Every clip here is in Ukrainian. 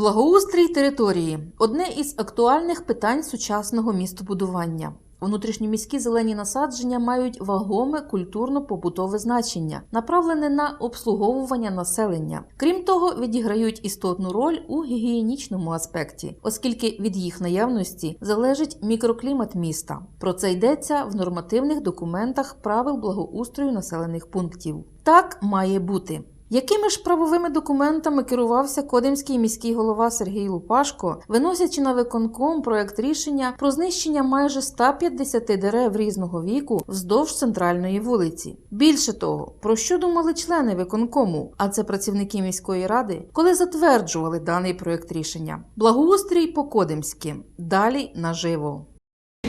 Благоустрій території одне із актуальних питань сучасного містобудування. Внутрішньоміські зелені насадження мають вагоме культурно-побутове значення, направлене на обслуговування населення. Крім того, відіграють істотну роль у гігієнічному аспекті, оскільки від їх наявності залежить мікроклімат міста. Про це йдеться в нормативних документах правил благоустрою населених пунктів. Так має бути. Якими ж правовими документами керувався Кодимський міський голова Сергій Лупашко, виносячи на виконком проект рішення про знищення майже 150 дерев різного віку вздовж центральної вулиці? Більше того, про що думали члени виконкому, а це працівники міської ради, коли затверджували даний проект рішення? Благоустрій по Кодимськи. Далі наживо.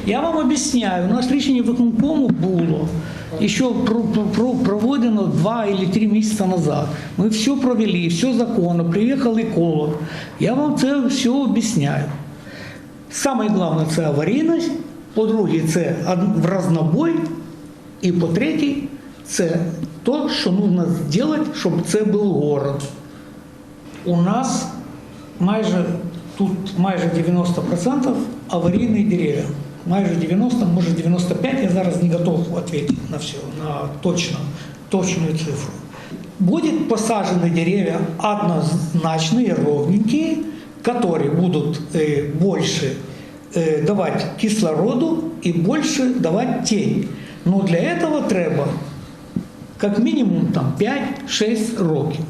Я вам об'ясняю, у нас рішення виконкому було ще про- про- про- два или три місяці назад. Ми все провели, все законно, приїхав еколог. Я вам це все об'ясняю. Саме головне це аварійність, по-друге, це разнобой, і по-третє, це то, що потрібно зробити, щоб це був город. У нас майже тут майже 90% аварійні дерев'я. Майже 90, може 95, я зараз не готов ответить на все, на точно, точную цифру. Будет посажены деревья однозначные, ровненькие, которые будут э, больше э, давать кислороду и больше давать тень. Но для этого треба как минимум там 5-6 років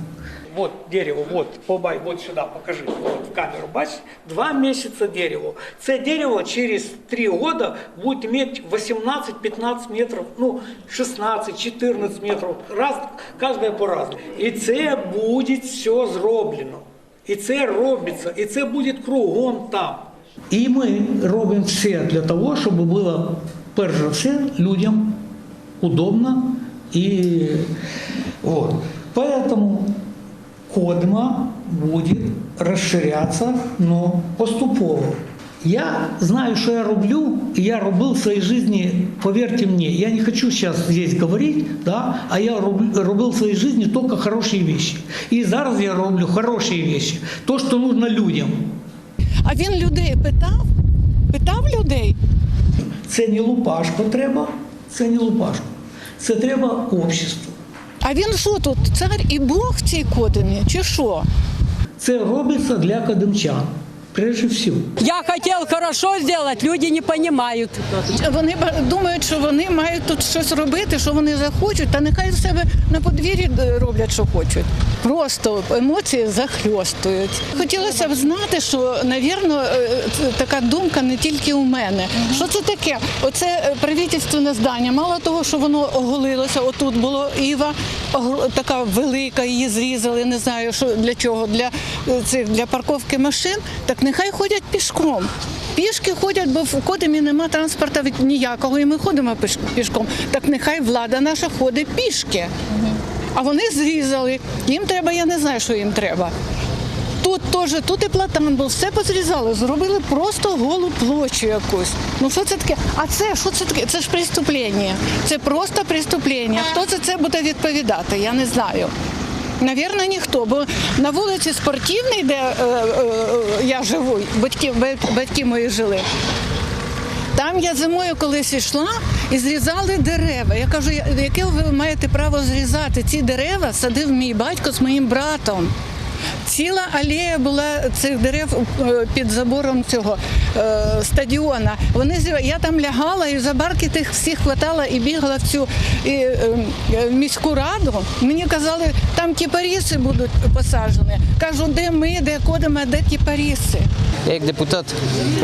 Вот дерево, вот, побай, вот сюда, покажи, вот в камеру, бачиш, два месяца дерево. Це дерево через три года будет иметь 18-15 метров, ну, 16-14 метров, раз, каждое по-разному. І це буде все зроблено. І це робиться, і це буде кругом там. І ми робимо все для того, щоб було, перш за все, людям удобно и вот. Поэтому Кодма будет расширяться, но поступово. Я знаю, что я роблю, и я робил в своей жизни, поверьте мне, я не хочу сейчас здесь говорить, да, а я робил в своей жизни только хорошие вещи. И зараз я роблю хорошие вещи, то, что нужно людям. А він людей питав? Питав людей? Це не лупашко треба, це не лупашко. Це треба обществу. А він що тут, цар і Бог цій кодині, чи що? Це робиться для кадимчан, прежде всего. Я хотел хорошо сделать, люди не понимают. Вони думають, що вони мають тут щось робити, що вони захочуть, та нехай в себе на подвір'ї е, роблять, що хочуть. Просто емоції захльостують. Хотілося б знати, що, навірно, е, така думка не тільки у мене. Що це таке? Оце е, правительственне здання. Мало того, що воно оголилося, отут було Іва, така велика, її зрізали, не знаю, що для чого, для цих для парковки машин. Так нехай ходять пішком. Пішки ходять, бо в Кодимі нема транспорту ніякого, і ми ходимо пішком. Так нехай влада наша ходить пішки. А вони зрізали. Їм треба, я не знаю, що їм треба. Тут теж, тут і платан був, все позрізали, зробили просто голу площу якусь. Ну що це таке? А це що це таке? Це ж преступлення. Це просто преступлення. Хто за це буде відповідати? Я не знаю. Навірно, ніхто, бо на вулиці спортивній, де е, е, я живу, батьки, батьки мої жили, там я зимою колись йшла і зрізали дерева. Я кажу, яке ви маєте право зрізати? Ці дерева садив мій батько з моїм братом. Ціла алея була цих дерев е, під забором цього е, стадіона. Вони я там лягала і за барки тих всіх хватала і бігала в цю і, е, міську раду. Мені казали, там кіпаріси будуть посаджені. Кажу, де ми, де кодимо, де кіпаріси. Я як депутат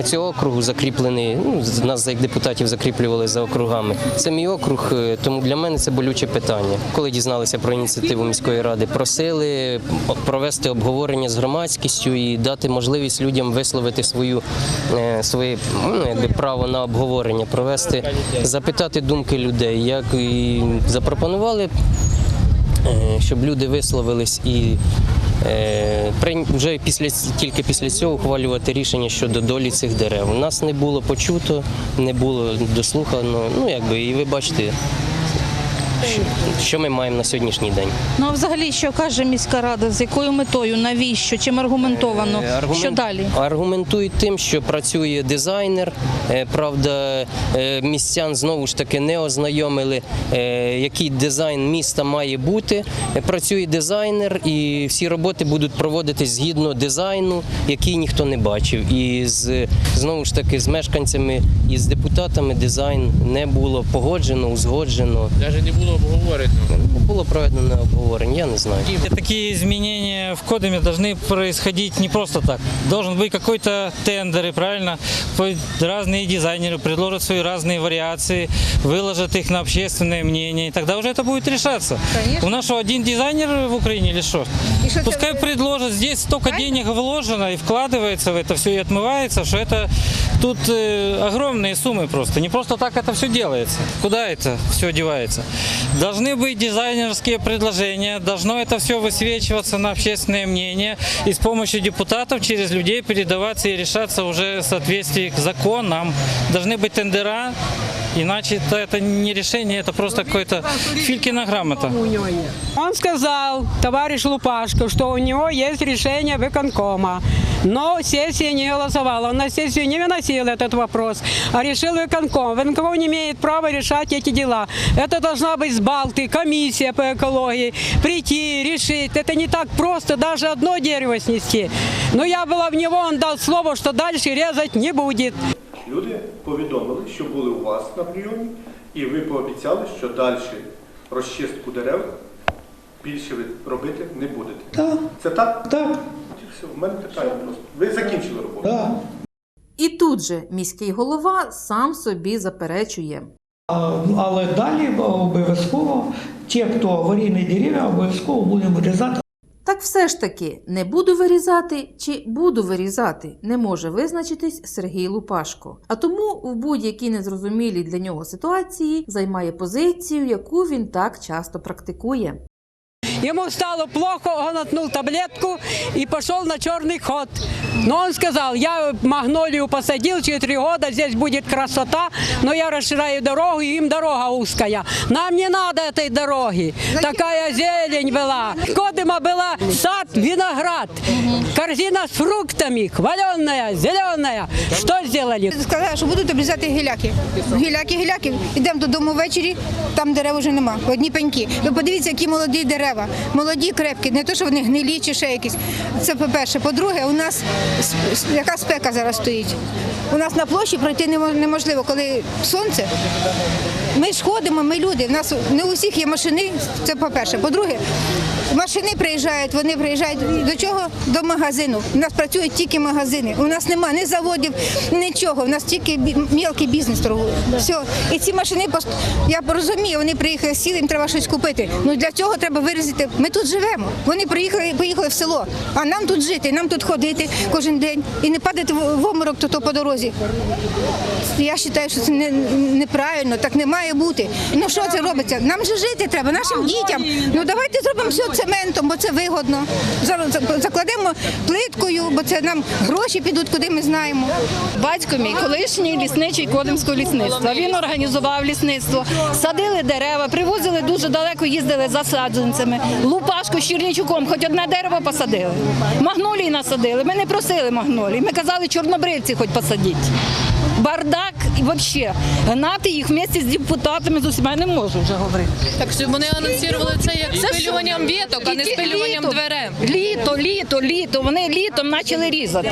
цього округу закріплений. Ну, нас як депутатів закріплювали за округами. Це мій округ, тому для мене це болюче питання. Коли дізналися про ініціативу міської ради, просили провести обговорення з громадськістю і дати можливість людям висловити свою е, своє ну, якби право на обговорення, провести, запитати думки людей. Як і запропонували е, щоб люди висловились і е, вже після тільки після цього ухвалювати рішення щодо долі цих дерев. У нас не було почуто, не було дослухано. Ну якби і ви бачите, Що ми маємо на сьогоднішній день? Ну а взагалі, що каже міська рада, з якою метою, навіщо, чим аргументовано? Е, аргумент- Що далі? Аргументують тим, що працює дизайнер. Е, Правда, е, містян знову ж таки не ознайомили, е, який дизайн міста має бути. Е, Працює дизайнер, і всі роботи будуть проводитись згідно дизайну, який ніхто не бачив. І з знову ж таки з мешканцями і з депутатами дизайн не було погоджено, узгоджено. Навіть не було обговорено. Не було проведено обговорення, я не знаю. Такие изменения в кодами должны происходить не просто так. Должен быть какой-то тендер, и правильно? По- Разные дизайнеры предложат свои разные вариации, выложат их на общественное мнение, и тогда уже это будет решаться. У нас что, один дизайнер в Украине или что? Пускай предложат, здесь столько денег вложено и вкладывается в это все и отмывается, что это тут э, огромные суммы просто. Не просто так это все делается. Куда это все девается? Должны быть дизайнерские предложения, должно это все высвечиваться на общественное мнение и с помощью депутатов через людей передаваться и решаться уже в соответствии к законам. Должны быть тендера, иначе это, это не решение, это просто какой-то Филькина грамота. Он сказал, товарищ Лупашко, что у него есть решение выконкома. Но сессия не голосовала. Он на сессию не выносил этот вопрос, а решил выконком. Выконком не имеет права решать эти дела. Это должна быть с Балты, комиссия по экологии. Прийти, решить. Это не так просто даже одно дерево снести. Но я была в него, он дал слово, что дальше резать не будет. Люди повідомили, що були у вас на прийомі, і ви пообіцяли, що далі розчистку дерев більше ви робити не будете. Так, Це так? так, От і все. У мене питання просто. Ви закінчили роботу. да. І тут же міський голова сам собі заперечує. Але далі обов'язково ті, хто аварійні дерев'я, обов'язково будемо вирізати. Так все ж таки, не буду вирізати чи буду вирізати, не може визначитись Сергій Лупашко. А тому в будь-якій незрозумілій для нього ситуації займає позицію, яку він так часто практикує. Ему стало плохо, он отнул таблетку и пошел на черный ход. Но он сказал, я магнолию посадил, через три года здесь будет красота, но я расширяю дорогу, и им дорога узкая. Нам не надо этой дороги. Такая зелень была. Кодыма была сад, виноград, корзина с фруктами, хваленная, зеленая. Что сделали? Сказали, що будуть обрізати гіляки. Гіляки, гіляки. Йдемо додому ввечері, там дерев вже нема. Одні пеньки. Ви подивіться, які молоді дерева. Молоді, крепкі, не то, що вони гнилі чи ще якісь. Це по-перше. По-друге, у нас яка спека зараз стоїть. У нас на площі пройти неможливо, коли сонце. Ми ж ходимо, ми люди. У нас не у всіх є машини. Це по-перше. По-друге, машини приїжджають, вони приїжджають до чого? До магазину. У нас працюють тільки магазини. У нас немає ні заводів, нічого. У нас тільки мілкий бізнес торгує. Все. І ці машини я розумію, вони приїхали сіли, їм треба щось купити. Ну для цього треба вирізати. Ми тут живемо. Вони приїхали, поїхали в село. А нам тут жити, нам тут ходити кожен день і не падати в оморок то, то по дорозі. Я вважаю, що це не, неправильно, так не має бути. Ну що це робиться? Нам же жити треба, нашим дітям. Ну давайте зробимо все цементом, бо це вигодно. Закладемо плиткою, бо це нам гроші підуть, куди ми знаємо. Батько мій колишній лісничий Кодимського лісництва. Він організував лісництво, садили дерева, привозили дуже далеко, їздили за саджанцями. Лупашку з Чернічуком, хоч одне дерево посадили. Магнолії насадили. Ми не просили магнолії. Ми казали, чорнобривці хоч посадіть. Бардак і взагалі гнати їх вместе з депутатами з усіма не можу вже говорити. Так що вони анонсували це як спилюванням віток, а не спилюванням. Літо, літо. Вони літом почали різати.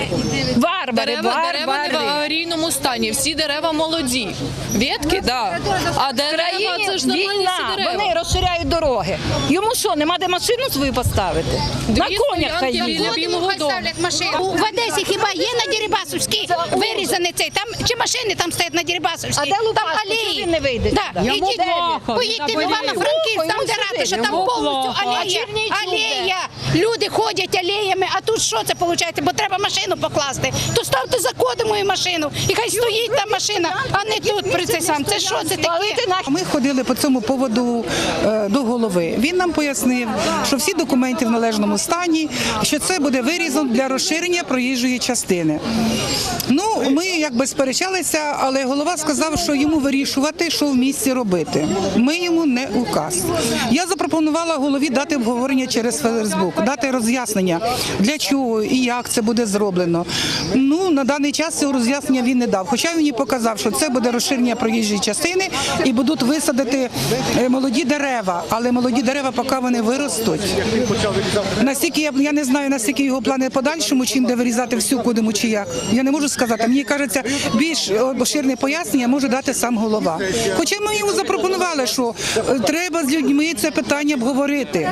Варвари, Дерева, дерева не в варвари. аварійному стані, всі дерева молоді. Ветки, так. А дерева це ж нормальні війна, всі дерева. вони розширяють дороги. Йому що, нема де машину свою поставити? На Дві конях хай стоянки їде. Білого дому. машину. В Одесі хіба є на Дерибасовській вирізаний цей? Там чи машини там стоять на Дерибасовській? А де там алеї. Чого він не вийде Да. сюди? Ідіть, Йому плохо, поїдьте в він Івано-Франківськ, там Йому де ратуша, там йому повністю плохо. А. Чернігів де? Алея. Люди ходять алеями, а тут що це виходить? Бо треба машину покласти. То ставте за кодом мою машину, і хай стоїть там машина, а не тут при цей сам. Це що це таке? Ми ходили по цьому поводу е, до голови. Він нам пояснив, що всі документи в належному стані, що це буде вирізом для розширення проїжджої частини. Ну, ми якби сперечалися, але голова сказав, що йому вирішувати, що в місті робити. Ми йому не указ. Я запропонувала голові дати обговорення через Фейсбук, дати роз'яснення, для чого і як це буде зроблено. Ну, на даний час цього роз'яснення він не дав. Хоча він і показав, що це буде розширення проїжджої частини і будуть висадити е, молоді дерева. Але молоді дерева, поки вони виростуть. Настільки я, я не знаю, наскільки його плани подальшому, чим де вирізати всю кудиму чи як. Я не можу сказати. Мені кажеться, більш обширне пояснення може дати сам голова. Хоча ми йому запропонували, що е, треба з людьми це питання обговорити.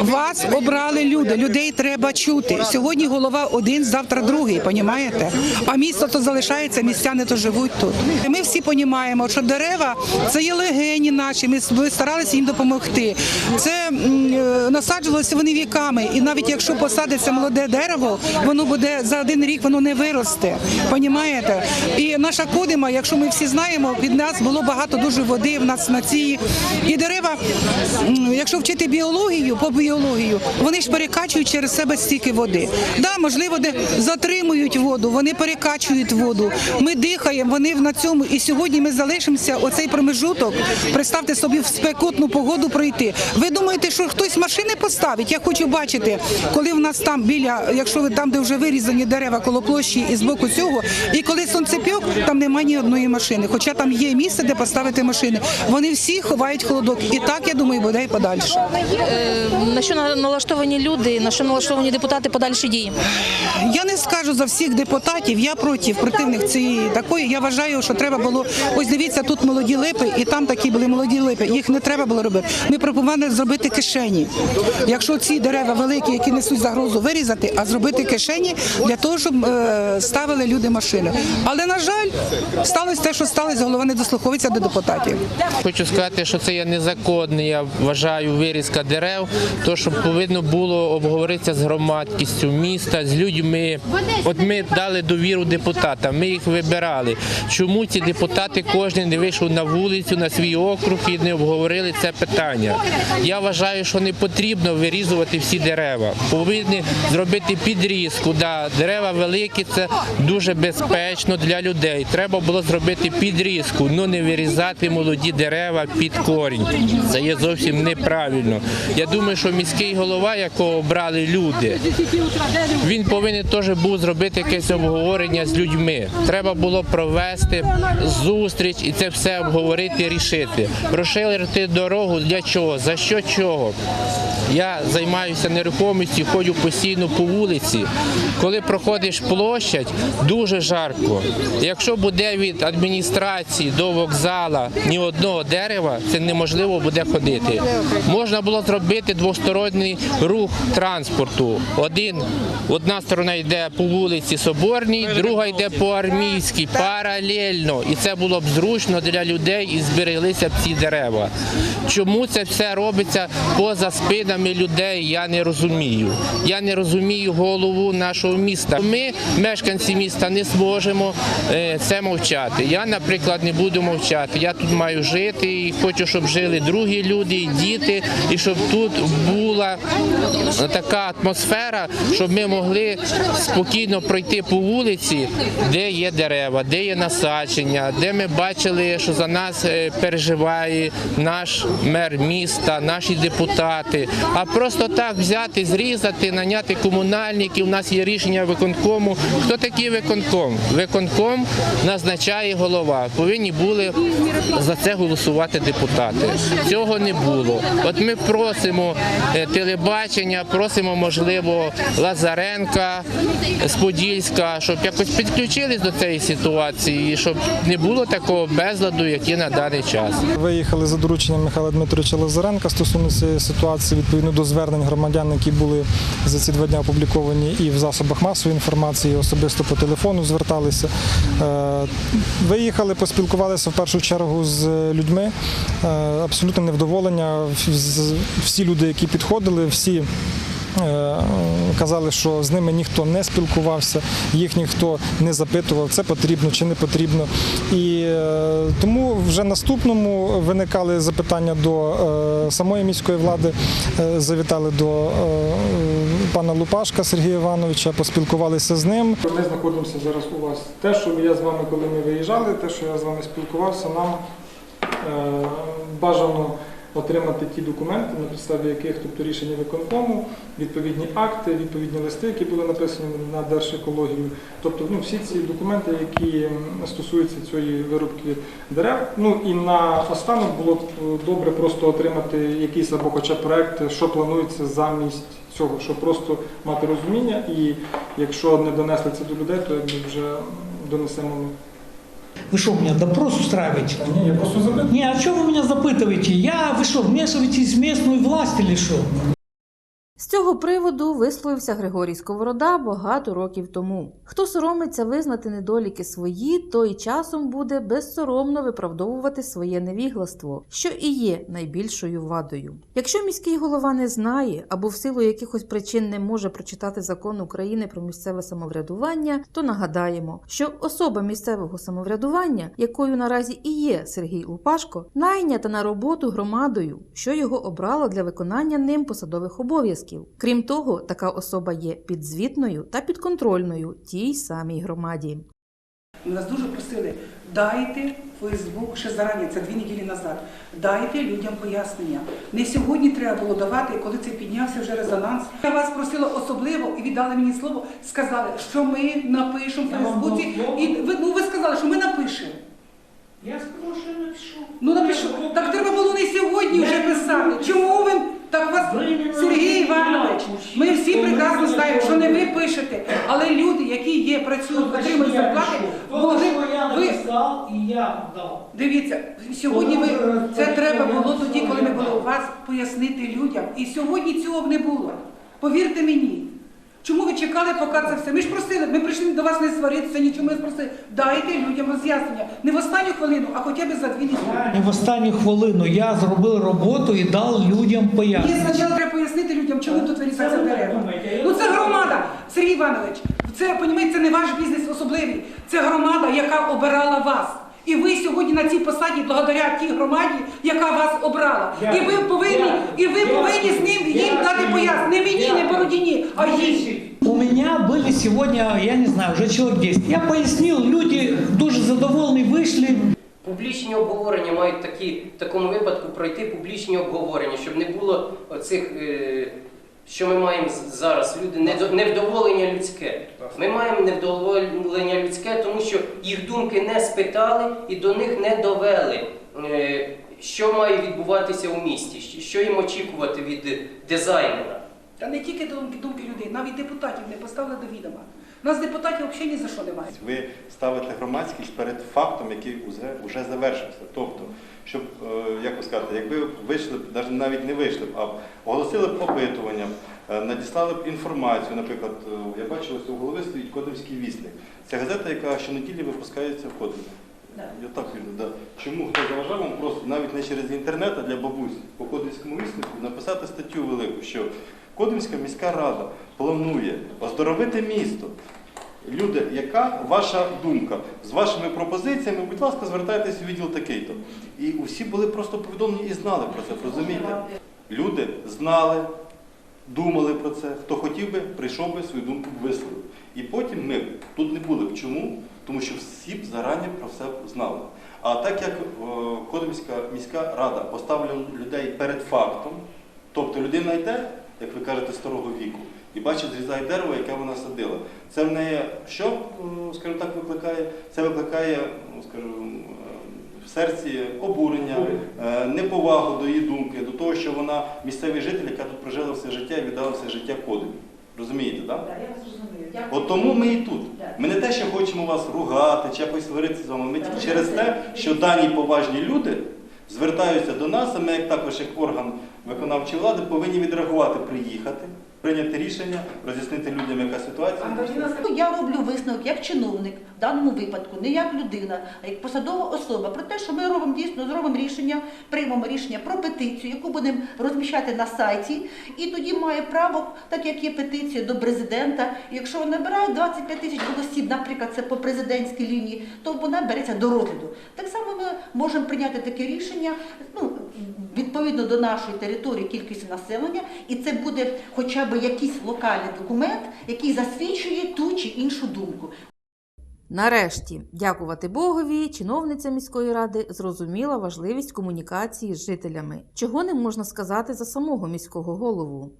Вас обрали люди, людей треба чути. Сьогодні голова один, завтра другий, понімаєте? А місто то залишається, містяни то живуть тут. Ми всі розуміємо, що дерева це є легені наші. Ми старалися їм допомогти. Це е, насаджувалося вони віками, і навіть якщо посадиться молоде дерево, воно буде за один рік воно не виросте. Понімаєте? І наша кодима, якщо ми всі знаємо, від нас було багато дуже води в нас на цій і дерева. Якщо вчити біологію по біологію, вони ж перекачують через себе стільки води. Да, можливо, де затримують воду, вони перекачують воду. Ми дихаємо, вони на цьому. І сьогодні ми залишимося оцей промежуток. Представте собі в спекотну погоду пройти. Ви думаєте, що хтось машини поставить? Я хочу бачити, коли в нас там біля, якщо ви там, де вже вирізані дерева коло площі і з боку цього, і коли сонцепьок, там немає ні одної машини. Хоча там є місце, де поставити машини. Вони всі ховають холодок. І так я думаю, буде і подальше. На що на- налаштовані люди, на що налаштовані депутати подальші дії? Я не скажу за всіх депутатів. Я проти противних цієї такої. Я вважаю, що треба було. Ось дивіться, тут молоді липи, і там такі були молоді липи. Їх не треба було робити. Ми пропонували зробити кишені. Якщо ці дерева великі, які несуть загрозу, вирізати, а зробити кишені для того, щоб е, ставили люди машини. Але на жаль, сталося те, що сталося. Голова не дослуховується до депутатів. Хочу сказати, що це є незаконне, я вважаю, вирізка дерев, то що повинно було обговоритися з громадськістю міста, з людьми. От ми дали довіру депутатам, ми їх вибирали. Чому ці депутати кожен не вийшов на вулицю, на свій округ і не обговорили це питання? Я вважаю, що не потрібно вирізувати всі дерева. Повинні зробити підрізку. Да, дерева великі, це дуже безпечно для людей. Треба було зробити підрізку, ну не вирізати молоді дерева під корінь. Це є зовсім неправильно. Я думаю, що міський голова, якого обрали люди, він повинен теж був зробити якесь обговорення з людьми. Треба було провести зустріч і це все обговорити, рішити. Розширити дорогу для чого? За що чого? Я займаюся нерухомістю, ходжу постійно по вулиці. Коли проходиш площадь, дуже жарко. Якщо буде від адміністрації до вокзала ні одного дерева, це неможливо буде ходити. Можна було зробити двосторонній рух транспорту. Один, одна сторона йде по вулиці Соборній, друга йде по армійській, паралельно. І це було б зручно для людей і збереглися б ці дерева. Чому це все робиться поза спинами людей? Я не розумію. Я не розумію голову нашого міста. Ми, мешканці міста, не зможемо е, це мовчати. Я, наприклад, не буду мовчати. Я тут маю жити і хочу, щоб жили другі люди, діти, і щоб тут була така атмосфера, щоб ми могли спокійно пройти по вулиці, де є дерева, де є насадження, де ми бачили, що за нас е, переживає наш мер міста, наші депутати. А просто так взяти, зрізати, наняти комунальників. У нас є рішення виконкому. Хто такий виконком? Виконком назначає голова. Повинні були за це голосувати депутати. Цього не було. От ми просимо е, телебачення, просимо, можливо, Лазаренка з Подільська, щоб якось підключились до цієї ситуації, щоб не було такого безладу, як є на даний час. Виїхали за дорученням Михайла Дмитровича Лазаренка стосовно цієї ситуації, відповідно до звернень громадян, які були за ці два дні опубліковані і в засобах масової інформації, і особисто по телефону зверталися. Е, Виїхали, поспілкувалися в першу чергу з людьми. Е, Абсолютно невдоволення. Всі люди, які підходили, всі казали, що з ними ніхто не спілкувався, їх ніхто не запитував, це потрібно чи не потрібно. І е, тому вже наступному виникали запитання до е, самої міської влади, е, завітали до е, пана Лупашка Сергія Івановича, поспілкувалися з ним. Ми знаходимося зараз у вас. Те, що я з вами, коли ми виїжджали, те, що я з вами спілкувався, нам е, бажано отримати ті документи, на підставі яких, тобто рішення виконкому, відповідні акти, відповідні листи, які були написані на Держекологію. Тобто ну, всі ці документи, які стосуються цієї вирубки дерев. Ну і на останок було б е, добре просто отримати якийсь або хоча проект, що планується замість цього, щоб просто мати розуміння, і якщо не донесли це до людей, то якби вже донесемо ми. Вы что, меня допрос устраиваете? Ні, я просто запитую. Не, а что вы меня запытываете? Я, вы что, вмешиваетесь в местную власть или что? Цього приводу висловився Григорій Сковорода багато років тому. Хто соромиться визнати недоліки свої, той часом буде безсоромно виправдовувати своє невігластво, що і є найбільшою вадою. Якщо міський голова не знає або в силу якихось причин не може прочитати закон України про місцеве самоврядування, то нагадаємо, що особа місцевого самоврядування, якою наразі і є Сергій Лупашко, найнята на роботу громадою, що його обрало для виконання ним посадових обов'язків. Крім того, така особа є підзвітною та підконтрольною тій самій громаді. Нас дуже просили, дайте Фейсбук ще зарані, це дві неділі назад. Дайте людям пояснення. Не сьогодні треба було давати, коли це піднявся вже резонанс. Я вас просила особливо і віддали мені слово, сказали, що ми напишемо в Фейсбуці. І ви, ну, ви сказали, що ми напишемо. Я я напишу. Ну напишу. Так треба було не сьогодні вже писати. Чому ви так вас, Сергій Іванович? Ми всі прекрасно знаємо, що не ви пишете, але люди, які є, працюють, отримують зарплати, могли ви. и я дал. Дивіться, сьогодні ви це треба було тоді, коли були у вас, пояснити людям. І сьогодні цього б не було. Повірте мені. Чому ви чекали, поки це все? Ми ж просили, ми прийшли до вас не сваритися, нічого. Ми просили, дайте людям роз'яснення. Не в останню хвилину, а хоча б за дві неділі. Не в останню хвилину я зробив роботу і дав людям Ні, пояснення. спочатку треба пояснити людям, чому тут вирізаться дерева. Ну це громада, Сергій Іванович. Це, понімаєте, це не ваш бізнес особливий. Це громада, яка обирала вас. І ви сьогодні на цій посаді, благодаря тій громаді, яка вас обрала. І ви повинні, і ви повинні з ним їм дати пояснення. Не мені, не Бородіні, а їй. У меня были сегодня, я не знаю, уже человек 10. Я пояснил, люди дуже задоволені вийшли. Публічні обговорення мають такі, в такому випадку пройти публічні обговорення, щоб не було оцих, е, що ми маємо зараз, люди, невдоволення людське. Ми маємо невдоволення людське, тому що їх думки не спитали і до них не довели, е, що має відбуватися у місті, що- їм очікувати від дизайнера. Та не тільки думки людей, навіть депутатів не поставили до відома. Нас депутатів взагалі ні за що немає. Ви ставите громадськість перед фактом, який вже, вже завершився. Тобто, щоб, е, як ви сказати, якби вийшли, навіть- не вийшли а оголосили б опитування, е, надіслали б інформацію. Наприклад, е, я бачив, ось у голови стоїть Кодимський вісник. Це газета, яка щонеділі випускається в Кодимі. Я так вірю, да. Чому хто заважав вам просто навіть не через інтернет, а для бабусь по Кодимському віснику написати статтю велику, що Кодимська міська рада планує оздоровити місто. Люди, яка ваша думка? З вашими пропозиціями, будь ласка, звертайтеся у відділ такий-то. І усі були просто повідомлені і знали про це, розумієте? Люди знали, думали про це. Хто хотів би, прийшов би свою думку висловив. І потім ми тут не були. Чому? Тому що всі б зарані про все знали. А так як е, Кодимська міська рада поставила людей перед фактом, тобто людина йде, як ви кажете, старого віку, і бачить, зрізає дерево, яке вона садила. Це в неї що, скажімо так, викликає? Це викликає, скажімо, в серці обурення, е, неповагу до її думки, до того, що вона місцевий житель, яка тут прожила все життя і віддала все життя Кодимі. Розумієте, так? От тому ми і тут. Ми не те, що хочемо вас ругати чи якось сваритися з вами. Ми тільки через те, що дані поважні люди звертаються до нас, а ми як також як орган виконавчої влади повинні відреагувати, приїхати, прийняти рішення, роз'яснити людям, яка ситуація. Ну, Я роблю висновок як чиновник в даному випадку, не як людина, а як посадова особа. Про те, що ми робимо дійсно зробимо рішення, приймемо рішення про петицію, яку будемо розміщати на сайті, і тоді має право, так як є петиція до президента. Якщо вона набирає 25 тисяч голосів, наприклад, це по президентській лінії, то вона береться до розгляду. Так само ми можемо прийняти таке рішення, ну відповідно до нашої території, кількості населення, і це буде хоча б якийсь локальний документ, який засвідчує ту чи іншу думку. Нарешті, дякувати Богові, чиновниця міської ради зрозуміла важливість комунікації з жителями, чого не можна сказати за самого міського голову.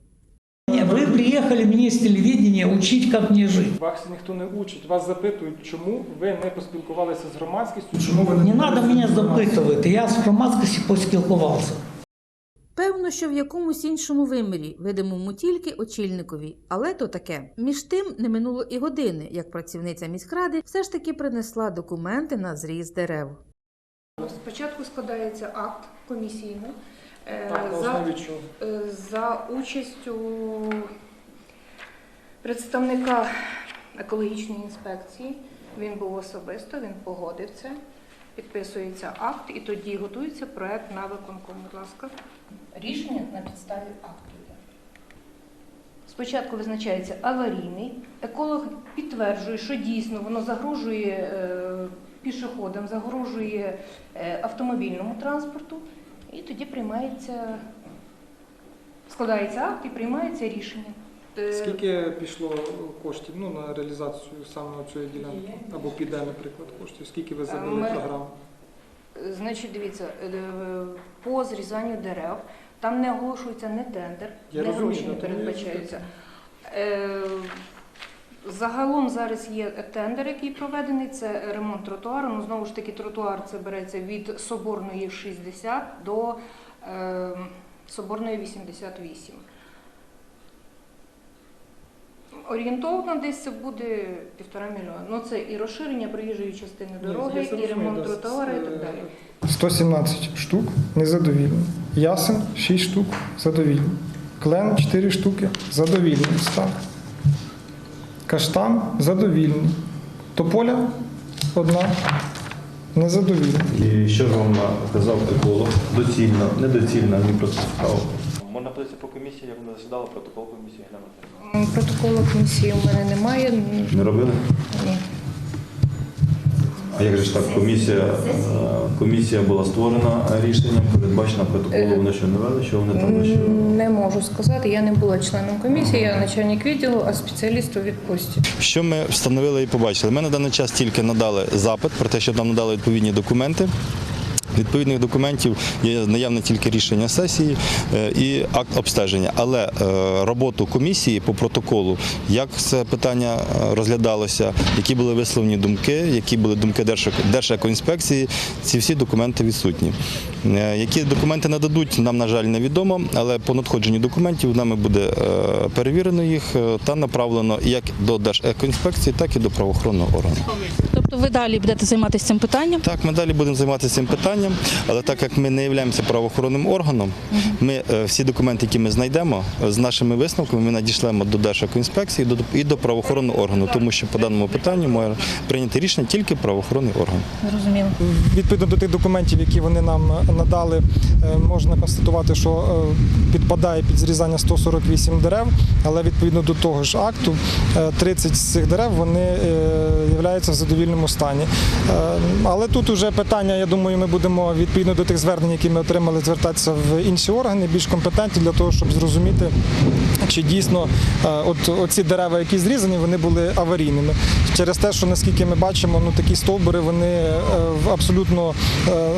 Вы приехали мне с телевидения учить, как мне жить. Вас ніхто не учить, вас запитують, чому ви не поспілкувалися з громадськістю, чому ви Не надо меня запитувати, я з громадськістю поспілкувався. Певно, що в якомусь іншому вимірі, видимому тільки очільникові, але то таке. Між тим не минуло і години, як працівниця міськради все ж таки принесла документи на зріз дерев. Спочатку складається акт комісійний е, Так, за, е, за участю представника екологічної інспекції. Він був особисто, він погодив це, підписується акт і тоді готується проект на виконком. Будь ласка. Рішення на підставі акту. Спочатку визначається аварійний. Еколог підтверджує, що дійсно воно загрожує е, пішоходам, загрожує е, автомобільному транспорту, і тоді приймається, складається акт і приймається рішення. Е, Скільки пішло коштів ну, на реалізацію саме цієї ділянки? Або піде, наприклад, коштів? Скільки ви забили Ми- програму? Значить, дивіться, е, по зрізанню дерев там не оголошується не тендер, Я не розумію, гроші не передбачаються. Е, Загалом зараз є тендер, який проведений, це ремонт тротуару. Ну, знову ж таки, тротуар це береться від Соборної 60 до е, Соборної 88. Орієнтовно десь це буде півтора мільйона. Ну це і розширення проїжджої частини дороги, і ремонт да, тротуара, і так далі. 117 штук незадовільні. Ясен 6 штук задовільні. Клен 4 штуки задовільний стан. Каштан задовільний. Тополя одна незадовільна. І що ж вам казав еколог? Доцільно, недоцільно, мені просто цікаво. Можна по комісії, як вона засідала, протокол комісії глянути. Протоколу комісії у мене немає. Не робили? Ні. А як же ж так, комісія, е, комісія була створена рішенням, передбачена протоколу, вони що не вели, що вони там що. Не можу сказати, я не була членом комісії, я начальник відділу, а спеціаліст у відпустці. Що ми встановили і побачили? Ми на даний час тільки надали запит про те, щоб нам надали відповідні документи. Відповідних документів є наявне тільки рішення сесії е, і акт обстеження. Але е, роботу комісії по протоколу, як це питання е, розглядалося, які були висловлені думки, які були думки Держекоінспекції, ці всі документи відсутні. Які документи нададуть, нам, на жаль, невідомо, але по надходженню документів нами буде перевірено їх та направлено як до Держекоінспекції, так і до правоохоронного органу. Тобто ви далі будете займатися цим питанням? Так, ми далі будемо займатися цим питанням, але так як ми не являємося правоохоронним органом, ми е, всі документи, які ми знайдемо, з нашими висновками ми надішлемо до Держекоінспекції і до- і до правоохоронного органу, тому що по даному питанню має прийняти рішення тільки правоохоронний орган. Зрозуміло. Відповідно до тих документів, які вони нам е, надали, е, можна констатувати, що е, підпадає під зрізання 148 дерев, але відповідно до того ж акту е, 30 з цих дерев вони е, являються в задовільному стані. Е, Але тут уже питання, я думаю, ми будемо відповідно до тих звернень, які ми отримали, звертатися в інші органи, більш компетентні для того, щоб зрозуміти, чи дійсно е, от оці дерева, які зрізані, вони були аварійними. Через те, що наскільки ми бачимо, ну такі стовбури вони е, в абсолютно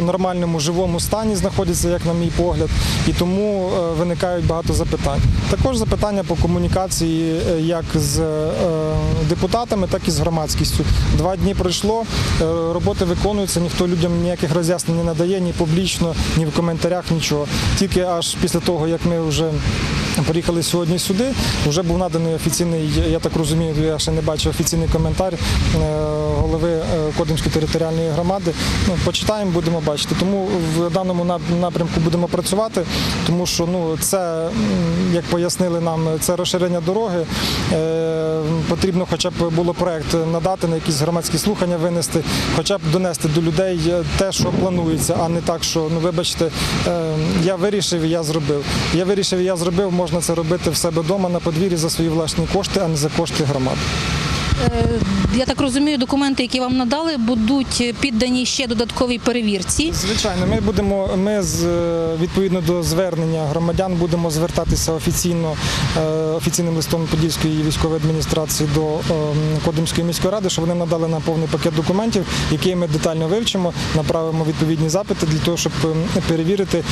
нормальному живому стані знаходяться, як на мій погляд, і тому виникають багато запитань. Також запитання по комунікації як з депутатами, так і з громадськістю. Два дні пройшло, е, роботи виконуються, ніхто людям ніяких роз'яснень не надає ні публічно, ні в коментарях, нічого. Тільки аж після того, як ми вже приїхали сьогодні сюди. Вже був наданий офіційний, я так розумію, я ще не бачив офіційний коментар е, голови е, Кодимської територіальної громади. Ну, почитаємо, будемо бачити. Тому в даному напрямку будемо працювати, тому що ну, це, як пояснили нам, це розширення дороги. Е, Потрібно хоча б було проект надати на якісь громадські слухання винести, хоча б донести до людей те, що планується, а не так, що ну вибачте, я вирішив, і я зробив. Я вирішив, і я зробив. Можна це робити в себе вдома на подвір'ї за свої власні кошти, а не за кошти громади. Е, Я так розумію, документи, які вам надали, будуть піддані ще додатковій перевірці. Звичайно, ми будемо. Ми з е, відповідно до звернення громадян будемо звертатися офіційно е, офіційним листом Подільської військової адміністрації до Кодимської міської ради, щоб вони надали нам повний пакет документів, які ми детально вивчимо, направимо відповідні запити для того, щоб е, перевірити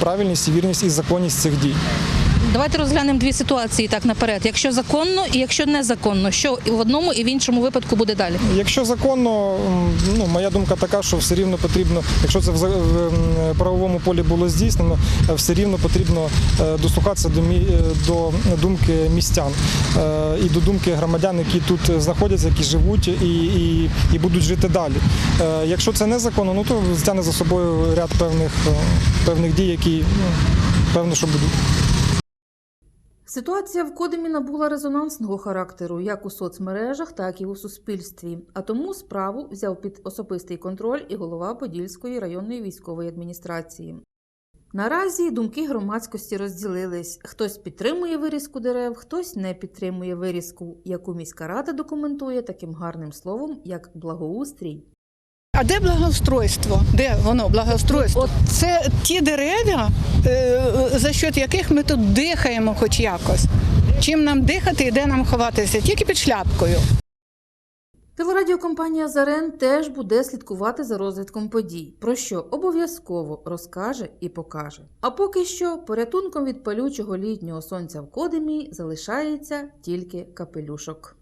правильність, і вірність і законність цих дій. Давайте розглянемо дві ситуації так наперед. Якщо законно і якщо незаконно, що в одному і в іншому випадку буде далі. Якщо законно, ну моя думка така, що все рівно потрібно, якщо це в правовому полі було здійснено, е, все рівно потрібно е, дослухатися до мі- е, до думки містян і до думки громадян, які тут знаходяться, які живуть і, і, і будуть жити далі. Якщо це незаконно, ну то стягне за собою ряд певних певних дій, які ну, певно, що будуть. Ситуація в Кодимі набула резонансного характеру як у соцмережах, так і у суспільстві. А тому справу взяв під особистий контроль і голова Подільської районної військової адміністрації. Наразі думки громадськості розділились: хтось підтримує вирізку дерев, хтось не підтримує вирізку, яку міська рада документує таким гарним словом, як благоустрій. А де благоустройство? Де воно благоустройство? Це ті дерева, е, за счет яких ми тут дихаємо хоч якось. Чим нам дихати і де нам ховатися? Тільки під шляпкою. Телерадіокомпанія Зарен теж буде слідкувати за розвитком подій, про що обов'язково розкаже і покаже. А поки що порятунком від палючого літнього сонця в Кодимі залишається тільки капелюшок.